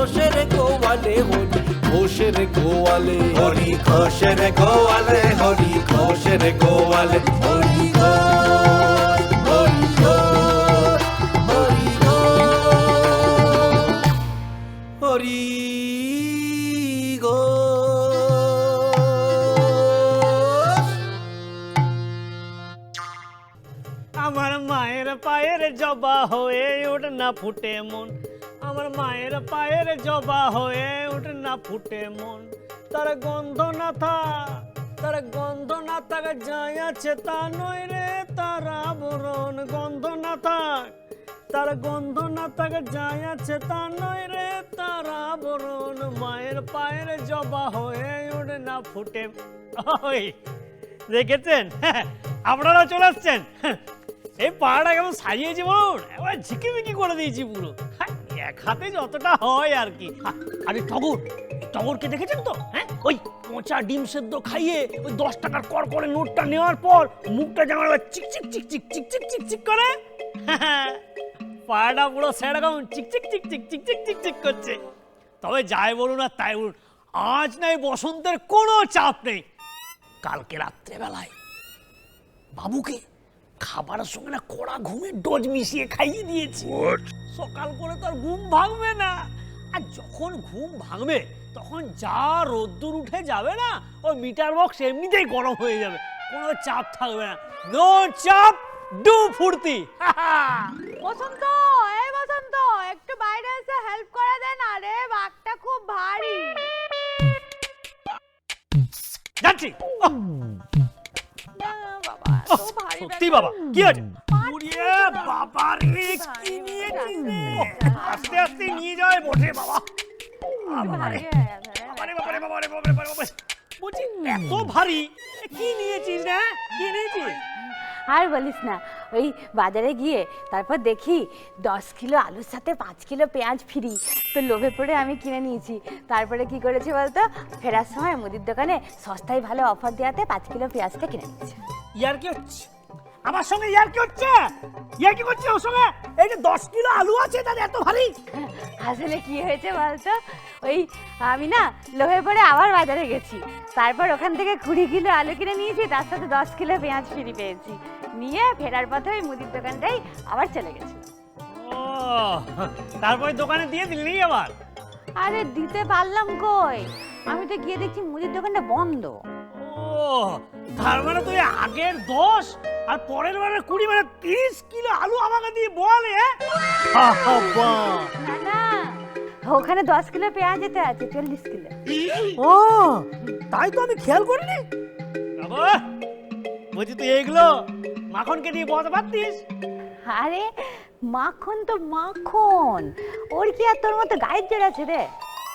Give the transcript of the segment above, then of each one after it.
ঘোষের গোয়ালে হরি। ঘোষের গোয়ালে হরি ঘোষের গোয়ালে হরি ঘোষের গোয়ালে হরি ঘোষ হরি ঘোষ হরি ঘোষ হরি ঘোষ আমার মায়ের পায়ের জবা হয়ে ওঠ না ফুটে মন। আমার মায়ের পায়ের জবা হয়ে ওঠ না ফুটে মন। তার গন্ধ না থাক, তার গন্ধ না থাক, যাই আছে তা নয় রে তার আবরণ। গন্ধ না থাক, তার গন্ধ না থাক, যাই আছে তা নয় রে তার আবরণ। মায়ের পায়ের জবা হয়ে ওঠ না ফুটে ওই, দেখেছেন? আপনারা চলে আসছেন? এই পাড়াটা কেমন সাজিয়েছি বলুন। এবার ঝিকিমিকি করে দিয়েছি পুরো। হ্যাঁ, হাতে যতটা হয় আর কি হ্যাঁ, আরে টগর টগরকে দেখেছেন তো হ্যাঁ ওই পচা ডিম সেদ্ধ খাইয়ে ওই দশ টাকার কর করে নোটটা নেওয়ার পর মুখটা যেমন চিক চিক চিক চিক চিক চিক চিক চিক করে হ্যাঁ, পাড়াটা পুরো সেরকম চিক চিক চিক চিক চিক চিক চিক চিক করছে তবে যাই বলুন আর তাই বলুন আজ নাই বসন্তের কোনো চাপ নেই কালকে রাত্রেবেলায় বাবুকে খাবারের সঙ্গে না কড়া ঘুমের ডোজ মিশিয়ে খাইয়ে দিয়েছি সকাল করে তো আর ঘুম ভাঙবে না। আর যখন ঘুম ভাঙবে তখন যা রোদ্দুর উঠে যাবে না ওই মিটার বক্স এমনিতেই গরম হয়ে যাবে। কোনো চাপ থাকবে না। নো চাপ ডু ফুর্তি। বসন্ত এই বসন্ত একটু বাইরে এসে হেল্প করে দে না রে বাঘটা খুব ভারী। যাচ্ছি। বাবা সত্যি বাবা কি আছে উড়িয়ে বাবা রে কি নিয়ে আস্তে আস্তে নিয়ে যায় বটে বাবা। হয়ে বাবারে বাবারে বাবারে বাবারে বাবারে বাবারে। বলছি এত ভারী। কি নিয়েছিস না কি নিয়েছিস? আর বলিস না ওই বাজারে গিয়ে তারপর দেখি দশ কিলো আলুর সাথে পাঁচ কিলো পেঁয়াজ ফ্রি। তো লোভে পড়ে আমি কিনে নিয়েছি। তারপরে কি করেছি বলতো? ফেরার সময় মুদির দোকানে সস্তায় ভালো অফার দেওয়াতে পাঁচ কিলো পেঁয়াজটা কিনে নিয়েছি। ইয়ার কি হচ্ছে? আমার সঙ্গে ইয়ার কি হচ্ছে? ইয়ার কি করছে ওর সঙ্গে? এই যে দশ কিলো আলু আছে তার এত ভারী। আসলে কি হয়েছে বলতো? ওই আমি না লোভে পড়ে আবার বাজারে গেছি। তারপর ওখান থেকে কুড়ি কিলো আলু কিনে নিয়েছি তার সাথে দশ কিলো পেঁয়াজ ফ্রি পেয়েছি। নিয়ে ফেরার পথে ওই মুদির দোকানটাই আবার চলে গেছি। ও তারপরে দোকানে দিয়ে দিলি আবার? আরে দিতে পারলাম কই? আমি তো গিয়ে দেখছি মুদির দোকানটা বন্ধ। ও তার মানে তুই আগের দশ আর পরের বারে কুড়ি মানে তিরিশ কিলো আলু আমাকে দিয়ে বলে বাবা না ওখানে দশ কিলো পেঁয়াজ যেতে আছে চল্লিশ কিলো। ও তাই তো আমি খেয়াল করিনি। বাবা বলছি তুই এইগুলো মাখনকে দিয়ে বলতে পারতিস? আরে মাখন তো মাখন। ওর কি আর তোর মতো গায়ের জোর আছে রে?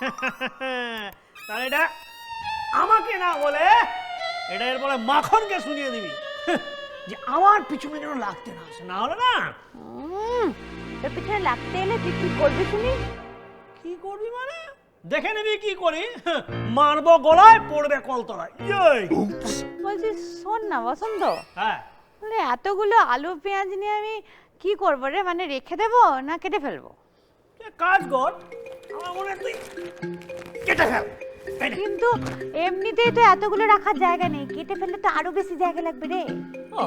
তাহলে এটা আমাকে না বলে এটা এরপরে মাখনকে শুনিয়ে দিবি। যে আমার পিছনে যেন লাগতে না আসে না হলে না? তোর পিছনে লাগতে এলে তুই কি করবি শুনি? কি করবি মানে? দেখে নিবি কি করি। মারবো গলায় পড়বে কলতলায়। বলছি শোন না বসন্ত। হ্যাঁ। এতগুলো আলু পেঁয়াজ নিয়ে আমি কি করব রে? মানে রেখে দেবো না কেটে ফেলব? কাজ কর। আমার মনে তুই কেটে ফেল। কিন্তু এমনিতেই তো এতগুলো রাখার জায়গা নেই কেটে ফেললে তো আরও বেশি জায়গা লাগবে রে। ও,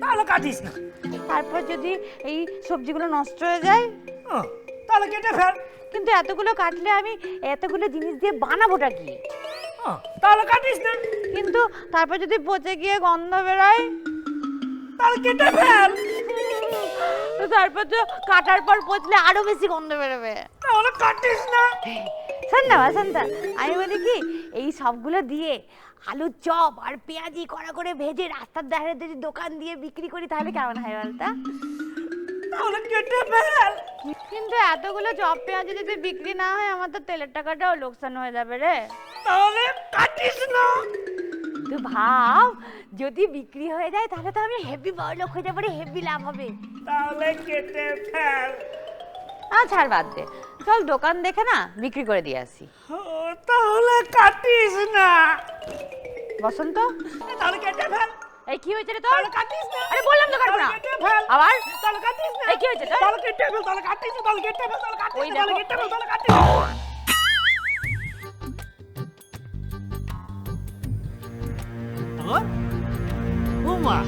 তাহলে কাটিস না। তারপর যদি এই সবজিগুলো নষ্ট হয়ে যায়? ও, তাহলে কেটে ফেল। কিন্তু এতগুলো কাটলে আমি এতগুলো জিনিস দিয়ে বানাবোটা কি? ও, তাহলে কাটিস না। কিন্তু তারপর যদি পচে গিয়ে গন্ধ বেরোয়? তাহলে কেটে ফেল। তো তারপর তো কাটার পর পচলে আরও বেশি গন্ধ বেরোবে। তাহলে কাটিস না। শোন না বাসন্ত। আমি বলি কি এই সবগুলো দিয়ে আলুর চপ আর পেঁয়াজি কড়া করে ভেজে রাস্তার ধারে যদি দোকান দিয়ে বিক্রি করি তাহলে কেমন হয় বলতো? তাহলে কেটে ফেল। কিন্তু এতগুলো চপ পেঁয়াজি যদি বিক্রি না হয় আমার তো তেলের টাকাটাও লোকসান হয়ে যাবে রে। তাহলে কাটিস না। তুই ভাব যদি বিক্রি হয়ে যায় তাহলে তো আমি হেভি বড়লোক হয়ে যাব হেভি লাভ হবে। তাহলে কেটে ফেল। আ ছাড় বাদ দে। চল দোকান দেখে না বিক্রি করে দিয়ে আসি। তাহলে কাটিস না। বসন্ত? তাহলে কেটে ফেল। এই কি হয়েছে রে তোর? তাহলে কাটিস না। আরে বললাম তো কাটবো না। আবার? তাহলে কাটিস না। এই কি হয়েছে তোর? তাহলে কেটে ফেল তাহলে কাটিস না তাহলে কেটে ফেল তাহলে কাটিস ওই না তাহলে কেটে ফেল তাহলে কাটিস। ও? মা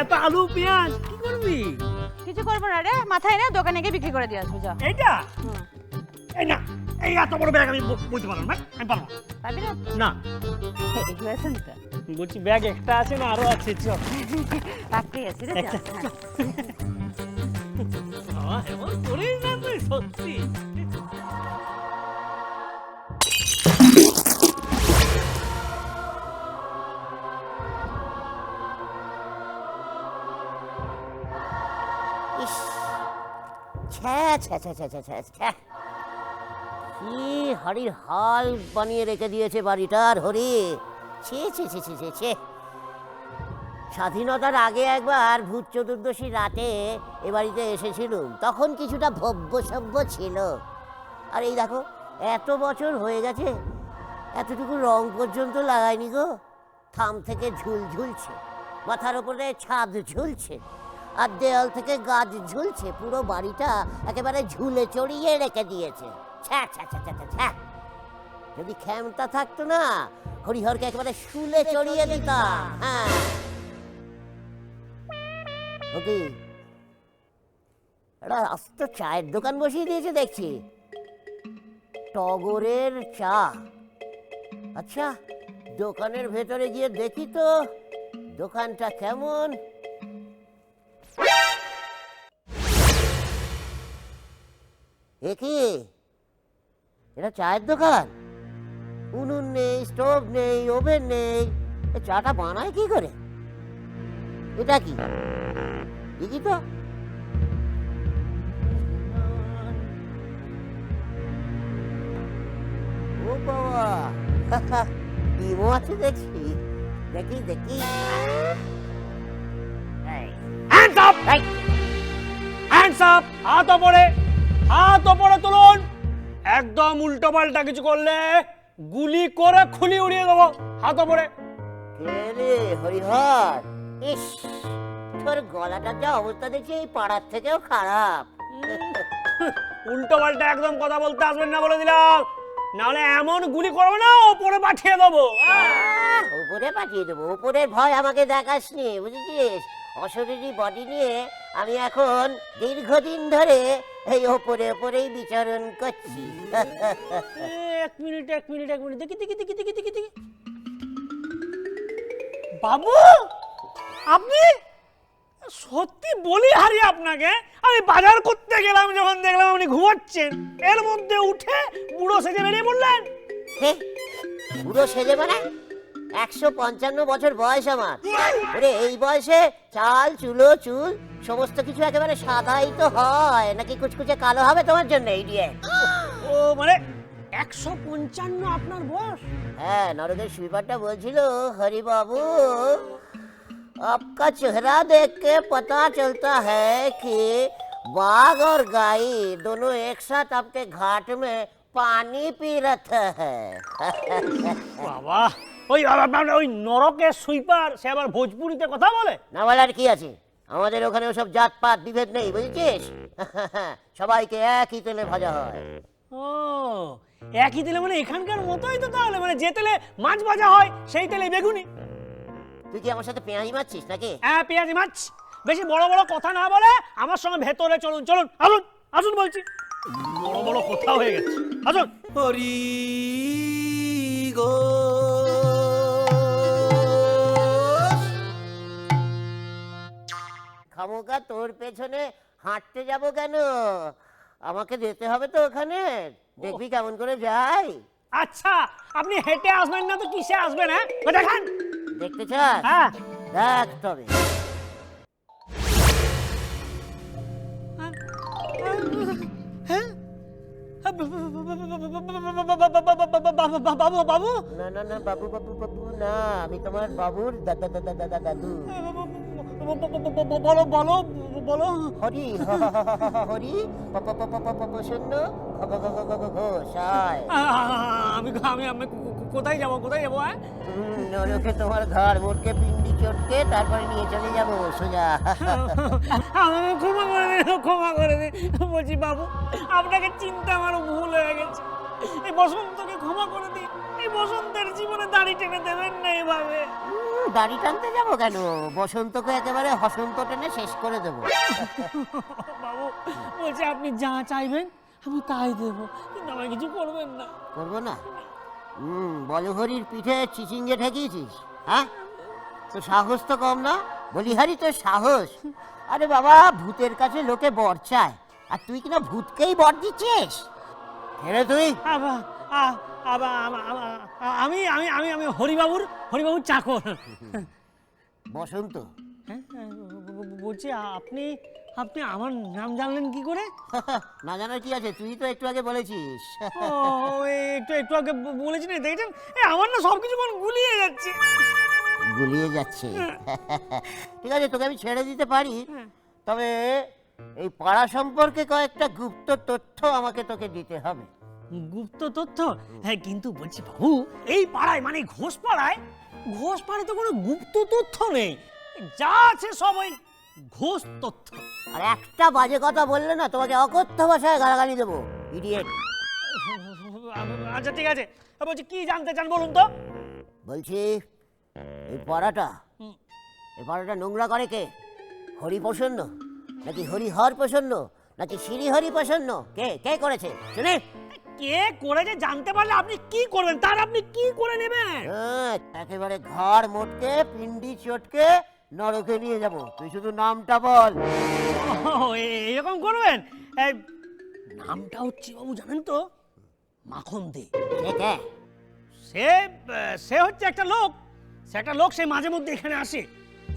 এত আলু পেঁয়াজ কি করবি? কিছু করব না রে মাথায় রে দোকানে গিয়ে বিক্রি করে দিয়ে আসব যা। এইটা? এই না এই এত বড় ব্যাগ আমি বুঝতে বলতে পারলাম না আমি পারব না। পাবি না? না। এই বসন্ত বলছি ব্যাগ একটা আছে না আরও আছে চ পাকড়ে আছে রে যা। আ এমন করিস না তুই সত্যি। ইস। ছ্যা ছ্যা ছ্যা ছ্যা ছ্যা ছ্যা কি হরির হাল বানিয়ে রেখে দিয়েছে বাড়িটার হরি। ছি স্বাধীনতার আগে একবার ভূত চতুর্দশী রাতে এ বাড়িতে এসেছিলুম। তখন কিছুটা ভব্য সভ্য ছিল। আর এই দেখো, এত বছর হয়ে গেছে, এতটুকু রং পর্যন্ত লাগায়নি গো। থাম থেকে ঝুল ঝুলছে মাথার ওপরে ছাদ ঝুলছে। আর দেয়াল থেকে গাছ ঝুলছে পুরো বাড়িটা একেবারে ঝুলে চড়িয়ে রেখে দিয়েছে। ছ্যা ছ্যা ছ্যা ছ্যা যদি ক্ষমতা থাকতো না হরিহরকে একেবারে শুলে চড়িয়ে দিতাম। হ্যাঁ। ওকে একটা আস্ত চায়ের দোকান বসিয়ে দিয়েছে দেখছি। টগরের চা। আচ্ছা দোকানের ভেতরে গিয়ে দেখি তো দোকানটা কেমন? এ কি? এটা চায়ের দোকান? উনুন নেই স্টোভ নেই ওভেন নেই। এ চাটা বানায় কি করে? এটা কি? দেখি তো? ও বাবা ডিমও আছে দেখছি? দেখি দেখি। হ্যান্ডস আপ হ্যান্ডস আপ হাত ওপরে। হাত ওপরে তুলুন। একদম উল্টো পাল্টা কিছু করলে গুলি করে খুলি উড়িয়ে দেবো। হাত ওপরে। রে হরিহর? ইস তোর গলাটার যা অবস্থা দেখছি এই পাড়ার থেকেও খারাপ। উল্টো পাল্টা একদম কথা বলতে আসবেন না বলে দিলাম। নাহলে এমন গুলি করব না ওপরে পাঠিয়ে দেবো। উপরে পাঠিয়ে দেবো। উপরের ভয় আমাকে দেখাসনি বুঝেছিস? অশরীরী বডি নিয়ে আমি এখন দীর্ঘদিন ধরে এই ওপরে ওপরেই বিচরণ করছি। এক মিনিট এক মিনিট এক মিনিট দেখি দেখি দেখি দেখি দেখি দেখি। বাবু আপনি সত্যি বলি হারি আপনাকে? আমি বাজার করতে গেলাম যখন দেখলাম আপনি ঘুমাচ্ছেন। এর মধ্যে উঠে বুড়ো সেজে বেরিয়ে হে, পুরো সেজে মানে একশো পঞ্চান্ন বছর বয়স আমার ওরে এই বয়সে চাল চুলো চুল সমস্ত কিছু একেবারে সাদাই তো হয় নাকি কুচকুচে কালো হবে তোমার জন্য ইডিয়েট ও মানে একশো পঞ্চান্ন আপনার বয়স হ্যাঁ নরকের সুইপারটা বলছিল হরি বাবু आपका चेहरा देख के पता चलता है कि बाघ और गाय दोनों एक साथ अपने घाट में पानी पी रहे हैं বাবা ওই আপনার ওই নরকের সুইপার সে আবার ভোজপুরিতে কথা বলে? না বলার কি আছে? আমাদের ওখানে ওসব জাতপাত বিভেদ নেই বুঝেছিস? সবাইকে একই তেলে ভাজা হয়। ও একই তেলে মানে এখানকার মতোই তো তাহলে? মানে যে তেলে মাছ ভাজা হয় সেই তেলে বেগুনি। তুই কি আমার সাথে পেঁয়াজি মারছিস নাকি? হ্যাঁ পেঁয়াজি মাছ বেশি বড় বড় কথা না বলে আমার সঙ্গে ভেতরে চলুন চলুন আসুন আসুন বলছি। বড় বড় কথা হয়ে গেছে। আসুন। হরি গো। খোকা তোর পেছনে হাঁটতে যাব কেন আমাকে যেতে হবে তো ওখানে দেখবি কেমন করে যাই আচ্ছা আপনি হেঁটে আসবেন না তো কিসে আসবেন হ্যাঁ দেখান দেখতে চাস হ্যাঁ দেখ তবে হ্যাঁ বাবু বাবু না না না বাবু বাবু বাবু না আমি তোমার বাবুর দাদা দাদা দাদা দাদু বলো বলো বলো। হরি হরি। প প প প প প প শূন্য। ঘ ঘ ঘ ঘ ঘ ঘ ঘোষায় আমি আমি আমি কোথায় যাব কোথায় যাব হ্যাঁ? নরকে তোমার ঘর মোটকে পিন্ডি চটকে তারপরে নিয়ে চলে যাব সোজা। আমাকে ক্ষমা করে দিন ক্ষমা করে দিন। বলছি বাবু আপনাকে চিন্তা আমার ভুল হয়ে গেছে। এই বসন্তকে ক্ষমা করে দিন। এই বসন্তের জীবনে দাড়ি টেনে দেবেন না এভাবে। দাড়ি টানতে যাব কেন? বসন্তকে একেবারে হসন্ত টেনে শেষ করে দেবো। বাবু বলছি আপনি যা চাইবেন আমি তাই দেবো। কিন্তু আমায় কিছু করবেন না। করব না? হুম বলহরির পিঠে চিচিঙ্গে ঠেকিয়েছিস হ্যাঁ? তো সাহস তো কম না? বলিহারি তোর সাহস। আরে বাবা ভূতের কাছে লোকে বর চায়। আর তুই কিনা ভূতকেই বর দিচ্ছিস? হেরে তুই। আ- আমা- আমা- আমি আমি হরিবাবুর হরিবাবুর চাকর। বসন্ত। হ্যাঁ বলছি আপনি আপনি আমার নাম জানলেন কি করে? না জানার কি আছে? তুই তো একটু আগে বলেছিস। একটু একটু আগে বলেছি না দেখছেন? আমার না সব কিছু মন গুলিয়ে যাচ্ছে। গুলিয়ে যাচ্ছে। ঠিক আছে তোকে আমি ছেড়ে দিতে পারি। তবে এই পাড়া সম্পর্কে কয়েকটা গুপ্ত তথ্য আমাকে তোকে দিতে হবে। গুপ্ত তথ্য? হ্যাঁ কিন্তু বলছি বাবু এই পাড়ায় মানে ঘোষ পাড়ায় ঘোষ পাড়ায় তো কোনো গুপ্ত তথ্য নেই। যা আছে সব ওই ঘোষ তথ্য। আর একটা বাজে কথা বললে না তোমাকে অকথ্য ভাষায় গালাগালি দেবো ইডিয়েট আচ্ছা ঠিক আছে। বলছি কি জানতে চান বলুন তো? বলছি এই পাড়াটা। এই পাড়াটা নোংরা করে কে? হরি প্রসন্ন নাকি হরিহর প্রসন্ন নাকি শ্রীহরি প্রসন্ন? কে কে করেছে? শুনে। কে করেছে জানতে পারলে আপনি কি করবেন? তার আপনি কি করে নেবেন? হ্যাঁ, একেবারে ঘর মোটকে পিন্ডি চটকে নরকে নিয়ে যাব। তুই শুধু নামটা বল। ও, এ- এরকম করবেন? এই, নামটা হচ্ছে বাবু জানেন তো? মাখন দে কে সে আহ, সে হচ্ছে একটা লোক। সে একটা লোক সে মাঝে মধ্যে এখানে আসে।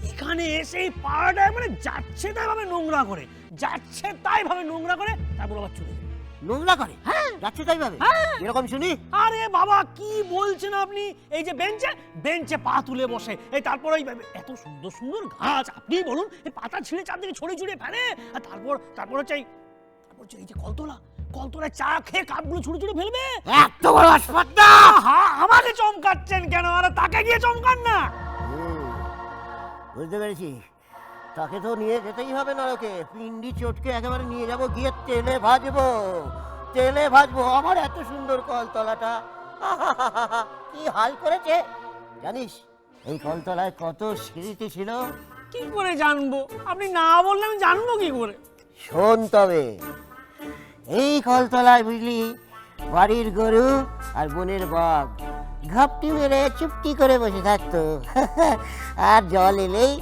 এখানে এসে এই পাড়াটায় মানে যাচ্ছে তাই ভাবে নোংরা করে। যাচ্ছে তাই ভাবে নোংরা করে তারপর আবার চলে যায়। নোংরা করে? হ্যাঁ। যাচ্ছে তাই ভাবে হ্যাঁ। এরকম শুনি? আরে বাবা কি বলছেন আপনি? এই যে বেঞ্চে বেঞ্চে পা তুলে বসে। এই তারপর ওই এত সুন্দর সুন্দর গাছ আপনি বলুন এই পাতা ছিঁড়ে চারদিকে ছড়ে ছড়ে ফেলে। আর তারপর তারপর হচ্ছে তারপর হচ্ছে এই যে কলতলা কলতলায় চা খেয়ে কাপগুলো ছুড়ে ছুড়ে ফেলবে? এত বড় আসপাতটা আহা, আমাকে চমকাচ্ছেন কেন? আর তাকে গিয়ে চমকান না! বুঝতে পেরেছি। তাকে তো নিয়ে যেতেই হবে নরকে। পিন্ডি চটকে একেবারে নিয়ে যাব গিয়ে তেলে ভাজবো। তেলে ভাজবো আমার এত সুন্দর কলতলাটা। কি হাল করেছে? জানিস এই কলতলায় কত স্মৃতি ছিল? কি করে জানব? আপনি না বললে আমি জানব কি করে? শোন তবে এই কলতলায় বুঝলি বাড়ির গরু আর বনের বাঘ ঘাপটি মেরে চুপটি করে বসে থাকতো। আর জল এলেই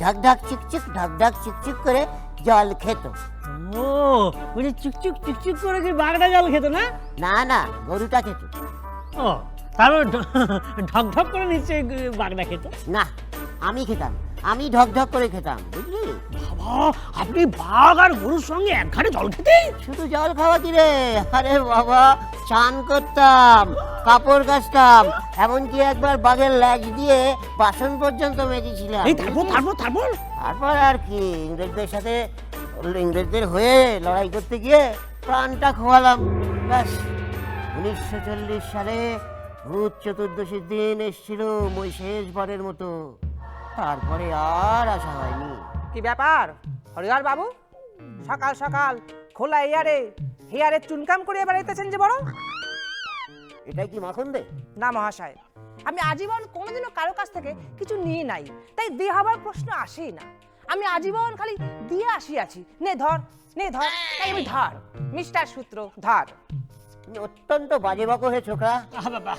ঢাক ঢাক চিকচিক ঢাক ঢাক চিকচিক করে জল খেত। ও বুঝি চুকচুক চুকচুক করে কি বাঘটা জল খেত না? না না গরুটা খেত। ও তারপর ঢক ঢক করে নিশ্চয়ই বাঘটা খেত? না আমি খেতাম। আমি ঢক ঢক করে খেতাম বুঝলি? বাবা আপনি বাঘ আর গরুর সঙ্গে এক ঘাটে জল খেতে? শুধু জল খাওয়া কি রে? আরে বাবা চান করতাম কাপড় কাচতাম এমনকি একবার বাঘের ল্যাজ দিয়ে বাসন পর্যন্ত মেজেছিলাম এই তারপর তারপর তারপর? তারপর আর কি ইংরেজদের সাথে ইংরেজদের হয়ে লড়াই করতে গিয়ে প্রাণটা খোয়ালাম। ব্যাস উনিশশো চল্লিশ সালে ভূত চতুর্দশীর দিন এসেছিল মই শেষবারের মতো। তারপরে আর আসা হয়নি। কি ব্যাপার? হরিহর বাবু সকাল সকাল খোলা এয়ারে হেয়ারে চুনকাম করে বেড়াইতেছেন যে বড়? এটাই কি মাখন দে না মহাশয় আমি আজীবন কোনোদিনও কারও কাছ থেকে কিছু নিয়ে নাই তাই দিয়ে হবার প্রশ্ন আসেই না। আমি আজীবন খালি দিয়ে আসিয়াছি। নে ধর নে ধর তাই আমি ধর মিস্টার সূত্র ধর। তুমি অত্যন্ত বাজে বাকো হে ছোকরা। আহ, বাবা,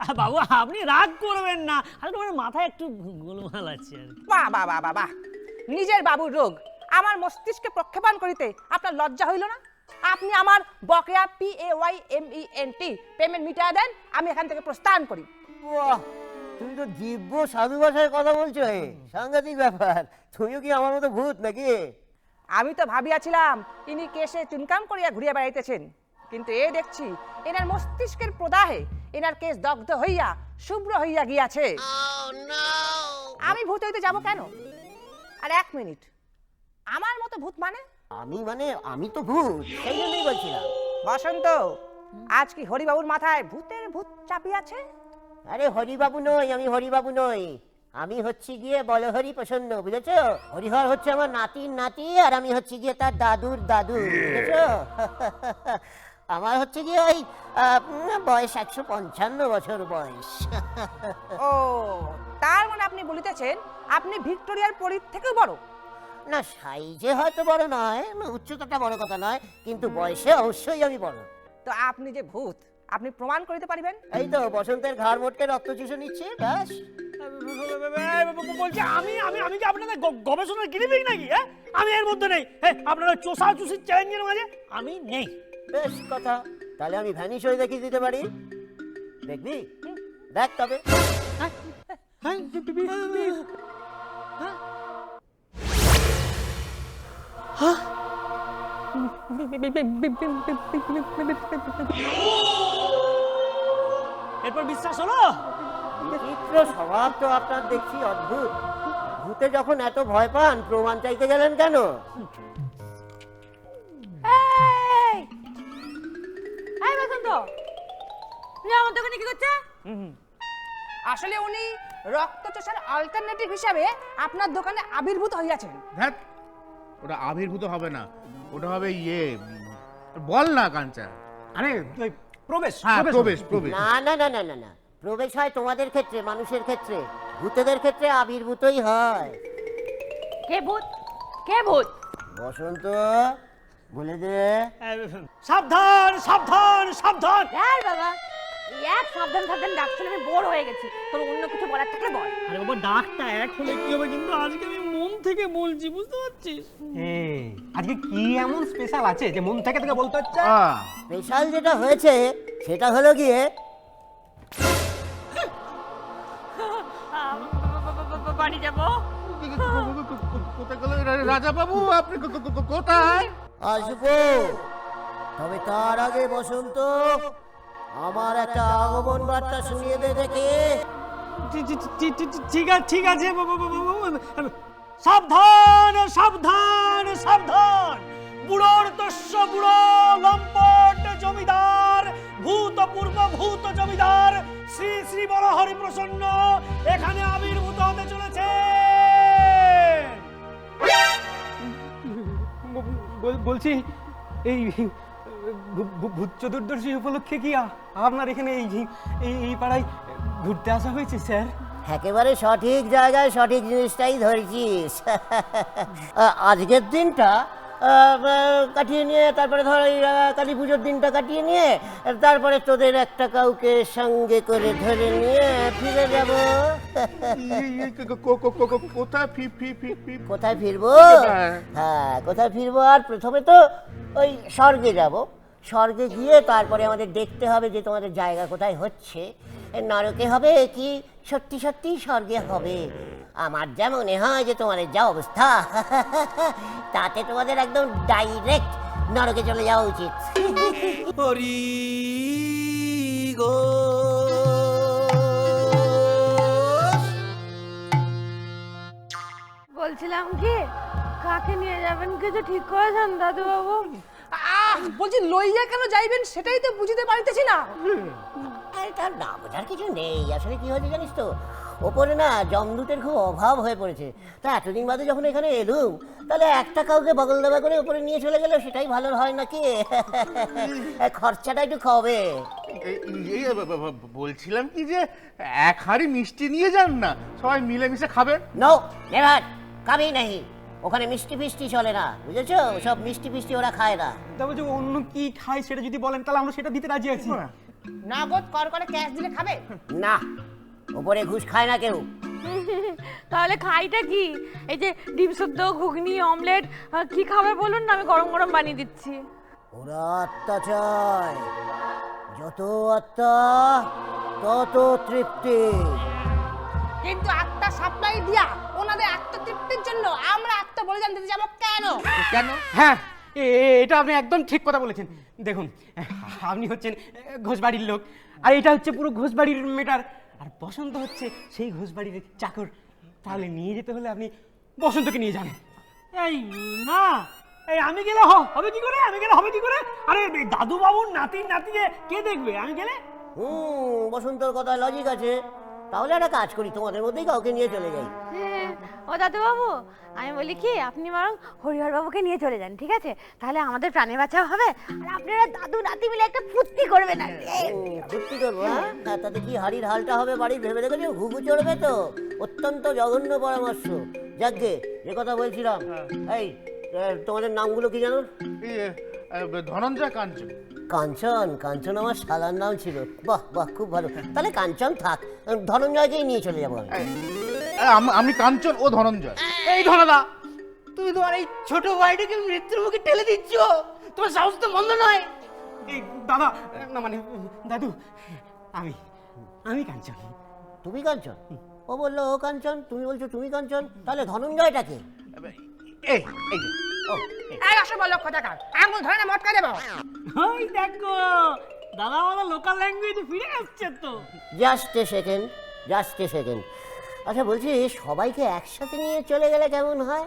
আহ, বাবু আপনি রাগ করবেন না। আসলে আমার মাথায় একটু গোলমাল আছে আর কি। বাহ বাহ বাহ বাহ বাহ। নিজের বাবুর রোগ। আমার মস্তিষ্কে প্রক্ষেপণ করিতে আপনার লজ্জা হইল না? আপনি আমার বকেয়া P A Y M E N T payment মিটায় দেন আমি এখান থেকে প্রস্থান করি। বাহ তুমি তো দিব্য সাধু ভাষায় কথা বলছো হে। সাংঘাতিক ব্যাপার। তুমিও কি আমার মতো ভূত নাকি? আমি তো ভাবিয়াছিলাম ইনি কেসে চুনকাম করিয়া ঘুরিয়া বেড়াইতেছেন। কিন্তু এ দেখছি এনার মস্তিষ্কের প্রদাহে এনার কেস দগ্ধ হইয়া শুভ্র হইয়া গিয়াছে। আমি ভূত হইতে যাব কেন? আর এক মিনিট। আমার মতো ভূত মানে? আমি মানে আমি তো ভূত সেই জন্যই বলছিলাম। বসন্ত আজ কি হরিবাবুর মাথায় ভূতের ভূত চাপিয়াছে? আরে হরিবাবু নই আমি হরিবাবু নই। আমি হচ্ছি গিয়ে বলহরি প্রসন্ন বুঝেছ? হরিহর হচ্ছে আমার নাতির নাতি আর আমি হচ্ছে গিয়ে তার দাদুর দাদু বুঝেছ? আমার হচ্ছে গিয়ে ওই বয়স একশো পঞ্চান্ন বছর বয়স। ও তার মানে আপনি বলিতেছেন আপনি ভিক্টোরিয়ার পরীর থেকেও বড়? না সাইজে হয়তো বড় নয় উচ্চতাটা বড় কথা নয় কিন্তু বয়সে অবশ্যই আমি বড়। তো আপনি যে ভূত আপনি প্রমাণ করিতে পারিবেন? এই তো বসন্তের ঘাড় মোটকে রক্ত চুষে নিচ্ছে ব্যাস। বলছি আমি আমি আমি কি আপনাদের গবেষণার গিরিবিক নাকি হ্যাঁ? আমি এর মধ্যে নেই। হ্যাঁ আপনারা চোষা চুষির চ্যালেঞ্জের মাঝে আমি নেই। বেশ কথা। তাহলে আমি ভ্যানিশ হয়ে দেখিয়ে দিতে পারি। দেখবি? দেখ তবে। এরপর বিশ্বাস হলো? বিচিত্র স্বভাব তো আপনার দেখছি অদ্ভুত। ভূতে যখন এত ভয় পান প্রমাণ চাইতে গেলেন কেন? তুমি আমার দোকানে কি করছে? আসলে উনি রক্ত চোষার অল্টারনেটিভ হিসাবে আপনার দোকানে আবির্ভূত হইয়াছেন। ধ্যাত ওটা আবির্ভূত হবে না। ওটা হবে ইয়ে বল না কাঞ্চা। আরে ওই প্রবেশ হ্যাঁ প্রবেশ প্রবেশ। না না না না না না। প্রবেশ হয় তোমাদের ক্ষেত্রে মানুষের ক্ষেত্রে। ভূতেদের ক্ষেত্রে আবির্ভূতই হয়। কে ভূত? কে ভূত? বসন্ত বলে দে। সাবধান সাবধান সাবধান। আর বাবা এক সাবধান সাবধান ডাক শুনে আমি বোর হয়ে গেছি। তোর অন্য কিছু বলার থাকলে বল। আরে বাবা ডাকটা এক হলে কি হবে কিন্তু আজকে আমি মন থেকে বলছি বুঝতে পারছিস? এই, আজকে কি এমন স্পেশাল আছে যে মন থেকে থেকে বলতে হচ্ছে? স্পেশাল যেটা হয়েছে সেটা হলো গিয়ে বাড়ি যাব। কোথায় গেল? রাজা বাবু আপনি কোথায়? আসব। তবে তার আগে বসন্ত, আমার একটা আগমন বার্তা শুনিয়ে দে দেখে। ঠিক আছে ঠিক আছে। সাবধান সাবধান সাবধান। বুড়োর দস্য বুড়ো, লম্পট জমিদার ভূতপূর্ব ভূত জমিদার, শ্রী শ্রী বড় হরি প্রসন্ন এখানে আবির্ভূত হতে চলেছে। বলছি, এই ভূত চতুর্দশী উপলক্ষে কি আপনার এখানে এই এই পাড়ায় ঘুরতে আসা হয়েছে, স্যার? একেবারে সঠিক জায়গায় সঠিক জিনিসটাই ধরেছিস। আজকের দিনটা কাটিয়ে নিয়ে তারপরে ধর ওই কালী পুজোর দিনটা কাটিয়ে নিয়ে তারপরে তোদের একটা কাউকে সঙ্গে করে ধরে নিয়ে ফিরে যাব। এই- এই কোথায় কোথায় ফিরবো? হ্যাঁ কোথায় ফিরবো? আর প্রথমে তো ওই স্বর্গে যাব। স্বর্গে গিয়ে তারপরে আমাদের দেখতে হবে যে তোমাদের জায়গা কোথায় হচ্ছে। নরকে হবে কি? সত্যি সত্যি স্বর্গে হবে। আমার যা মনে হয় যে তোমাদের যা অবস্থা। তাতে তোমাদের একদম ডাইরেক্ট নরকে চলে যাওয়া উচিত। হরি গো। বলছিলাম কি কাকে নিয়ে যাবেন কিছু ঠিক করেছেন দাদু বাবু আহ বলছি লইয়া কেন যাইবেন সেটাই তো বুঝতে পারিতেছি না। আরে তার না বোঝার কিছু নেই। আসলে কি হয়েছে জানিস তো? ওপরে না জমদূতের খুব অভাব হয়ে পড়েছে। তা এতদিন বাদে যখন এখানে এলুম তাহলে একটা কাউকে বগল দেওয়া করে ওপরে নিয়ে চলে গেলে সেটাই ভালো হয় নাকি? খরচাটা একটু কবে? বলছিলাম কি যে এক হাড়ি মিষ্টি নিয়ে যান না সবাই মিলেমিশে খাবেন। নো নেভার কাবি নেই ওখানে মিষ্টি ফিষ্টি চলে না বুঝেছ? সব মিষ্টি ফিষ্টি ওরা খায় না। তবে বলছি অন্য কি খায় সেটা যদি বলেন তাহলে আমরা সেটা দিতে রাজি আছি। নগদ কর করে ক্যাশ দিলে খাবে? না ওপরে ঘুষ খায় না কেউ। তাহলে খাইটা কি? এই যে ডিম শুদ্ধ ঘুগনি অমলেট কি খাবে বলুন না? আমি গরম গরম বানিয়ে দিচ্ছি। ওরা আত্মা চায়। যত আত্মা তত তৃপ্তি। কিন্তু আত্মা সাপ্লাই দিয়া ওনাদের আত্মতৃপ্তির জন্য আমরা আত্মা বলে জানতে যাব কেন? কেন? হ্যাঁ এটা আপনি একদম ঠিক কথা বলেছেন। দেখুন আপনি হচ্ছেন ঘোষবাড়ির লোক। আর এটা হচ্ছে পুরো ঘোষবাড়ির মেটার আর বসন্ত হচ্ছে সেই ঘোষবাড়ির চাকর। তাহলে নিয়ে যেতে হলে আপনি বসন্তকে নিয়ে যান এই না এই আমি গেলে হবে কি করে? আমি গেলে হবে কি করে? আরে দাদু বাবুর নাতি নাতিকে কে দেখবে? আমি গেলে? হুম বসন্তর কথা লজিক আছে। তাহলে একটা কাজ করি তোমাদের মধ্যেই কাউকে নিয়ে চলে যাই। হ্যাঁ, ও দাদু বাবু আমি বলি কি আপনি বরং হরিহর বাবুকে নিয়ে চলে যান ঠিক আছে? তাহলে আমাদের প্রাণে বাঁচাও হবে আর আপনারা দাদু নাতি মিলে একটা ফুর্তি করবেন আর কি। ফুর্তি করব হ্যাঁ? হ্যাঁ, তাতে কি হাড়ির হালটা হবে বাড়ির ভেবে দেখেছ ঘুঘু চড়বে তো। অত্যন্ত জঘন্য পরামর্শ। যাকগে যে কথা বলছিলাম। এই এ, তোমাদের নামগুলো কি জানো? এই, এ, ধনঞ্জয় কাঞ্চন। কাঞ্চন কাঞ্চন আমার শালার নাম ছিল। বাহ বাহ খুব ভালো। তাহলে কাঞ্চন থাক ধনঞ্জয়কেই নিয়ে চলে যাব আমি। কাঞ্চন ও ধনঞ্জয়। এই ধনদা তুমি তোমার এই ছোট ভাইটাকে মৃত্যুর মুখে ঠেলে দিচ্ছ? তোমার সাহস তো মন্দ নয়। এই দাদা না মানে দাদু আমি আমি কাঞ্চন। তুমি কাঞ্চন? ও বলল ও কাঞ্চন তুমি বলছো তুমি কাঞ্চন? তাহলে ধনঞ্জয়টাকে এই এই এই। অসভ্য লক্ষ টাকা আঙুল ধরে না মটকা দেবো? ওই দেখো দাদা আমাদের লোকাল ল্যাঙ্গুয়েজ ফিরে আসছে তো। Just a second just a second আচ্ছা বলছি সবাইকে একসাথে নিয়ে চলে গেলে কেমন হয়?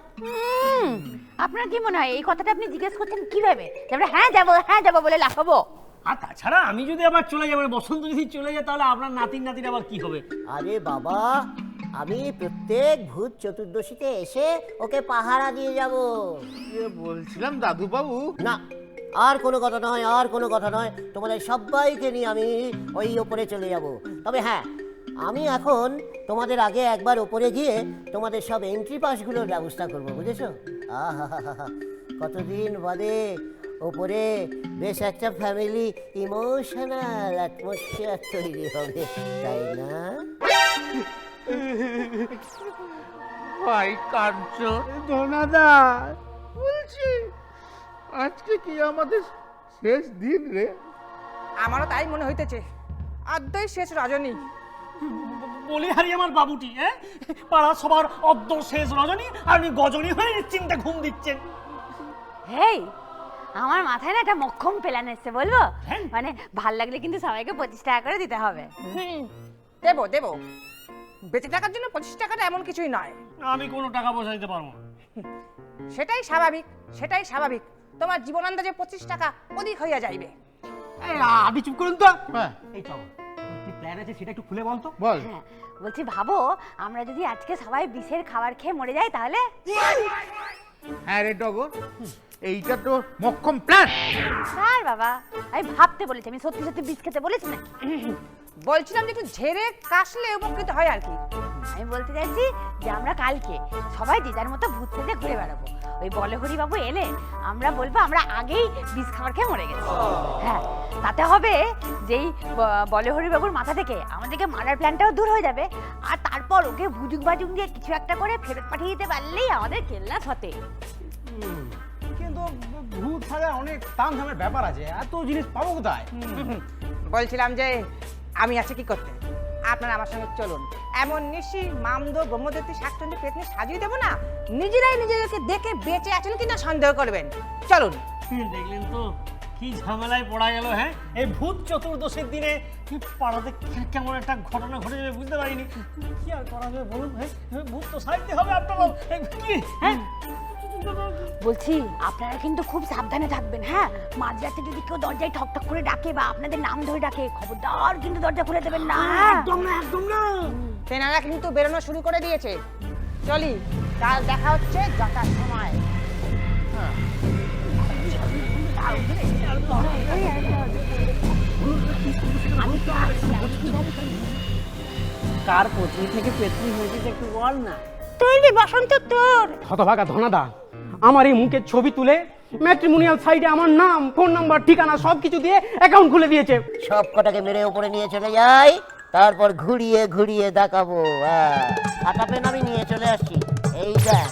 আপনার কি মনে হয় এই কথাটা আপনি জিজ্ঞেস করছেন কীভাবে? হ্যাঁ যাব হ্যাঁ যাব বলে লাফাবো? আর তাছাড়া আমি যদি আবার চলে যাব বসন্ত যদি চলে যায় তাহলে আপনার নাতির নাতির আবার কি হবে? আরে বাবা আমি প্রত্যেক ভূত চতুর্দশীতে এসে ওকে পাহারা দিয়ে যাব। বলছিলাম দাদু বাবু না আর কোনো কথা নয় আর কোনো কথা নয়। তোমাদের সবাইকে নিয়ে আমি ওই ওপরে চলে যাব। তবে হ্যাঁ আমি এখন তোমাদের আগে একবার ওপরে গিয়ে তোমাদের সব এন্ট্রি পাসগুলোর ব্যবস্থা করব বুঝেছ? আহা কতদিন বাদে ওপরে বেশ একটা ফ্যামিলি ইমোশনাল অ্যাটমসফিয়ার তৈরি হবে তাই না? ভাই কাঞ্চন ধনাদা বলছি আজকে কি আমাদের শেষ দিন রে? আমারও তাই মনে হইতেছে। আদ্যই শেষ রজনী। বলি হারি আমার বাবুটি হ্যাঁ পাড়া সবার অর্ধ শেষ রজনী আর উনি গজনী হয়ে নিশ্চিন্তে ঘুম দিচ্ছেন। হেই আমার মাথায় না একটা মক্ষম প্ল্যান এসছে বলব? হ্যাঁ। মানে ভালো লাগলে কিন্তু সবাইকে পঁচিশ টাকা করে দিতে হবে। দেবো দেবো। বেঁচে থাকার জন্য পঁচিশ টাকাটা এমন কিছুই নয়। আমি কোনো টাকা পয়সা দিতে পারব না। সেটাই স্বাভাবিক সেটাই স্বাভাবিক। তোমার জীবন জীবনান্দাজে পঁচিশ টাকা অধিক হইয়া যাইবে। এই আপনি চুপ করুন তো। হ্যাঁ। এই চলো কি প্ল্যান আছে সেটা একটু খুলে বলতো বল। হ্যাঁ বলছি ভাবো আমরা যদি আজকে সবাই বিষের খাবার খেয়ে মরে যাই তাহলে? হ্যাঁ রে টগর এইটা তো মক্ষম প্ল্যান স্যার বাবা? আমি ভাবতে বলেছি আমি সত্যি সত্যি বিষ খেতে বলেছি নাকি? বলছিলাম যে একটু ঝেড়ে কাশলে উপকৃত হয় আর কি। আমি বলতে চাইছি যে আমরা কালকে সবাই যে যার মতো ভূত সেজে ঘুরে বেড়াবো। ওই বলহরি বাবু এলে আমরা বলব আমরা আগেই বিষ খাবার খেয়ে মরে গেছি। হ্যাঁ তাতে হবে যেই বলহরি বাবুর মাথা থেকে আমাদেরকে মারার প্ল্যানটাও দূর হয়ে যাবে। আর তারপর ওকে ভুজুক বাজুক দিয়ে কিছু একটা করে ফেরত পাঠিয়ে দিতে পারলেই আমাদের কেল্লা হতে কিন্তু ভূত ছাড়া অনেক তাম ঝামের ব্যাপার আছে। এত জিনিস পাবো কোথায়? বলছিলাম যে আমি আছি কি করতে? আপনারা আমার সঙ্গে চলুন। এমন নিশি, মামদ ব্রহ্মদত্তি শাকচন্দ্র পেতনি সাজিয়ে দেবো না? নিজেরাই নিজেদেরকে দেখে বেঁচে আছেন কিনা সন্দেহ করবেন। চলুন। দেখলেন তো, কি ঝামেলায় পড়া গেল হ্যাঁ? এই ভূত চতুর্দশীর দিনে কি পাড়াতে কেমন একটা ঘটনা ঘটে যাবে বুঝতে পারিনি। কি আর করা যাবে বলুন হ্যাঁ? ভূত তো সাইতে হবে আপনার কি হ্যাঁ? বলছি আপনারা কিন্তু খুব সাবধানে থাকবেন হ্যাঁ? মাঝরাতে যদি কেউ দরজায় ঠক ঠক করে ডাকে বা আপনাদের নাম ধরে ডাকে খবরদার কিন্তু দরজা খুলে দেবেন না। একদম না একদম না। তেনারা কিন্তু বেরোনো শুরু করে দিয়েছে। চলি কাল দেখা হচ্ছে যথার সময় কার পত্নী থেকে পেতনি হয়েছে একটু বল না। তৈরি বসন্ত তোর। হতভাগা ধনাদা। আমার এই মুখের ছবি তুলে ম্যাট্রিমোনিয়াল সাইডে আমার নাম ফোন নাম্বার ঠিকানা সব কিছু দিয়ে অ্যাকাউন্ট খুলে দিয়েছে। সব কটাকে মেরে উপরে নিয়ে চলে যাই, তারপর ঘুরিয়ে ঘুরিয়ে দেখাবো। হ্যাঁ পেন আমি নিয়ে চলে আসছি। এই দেখ।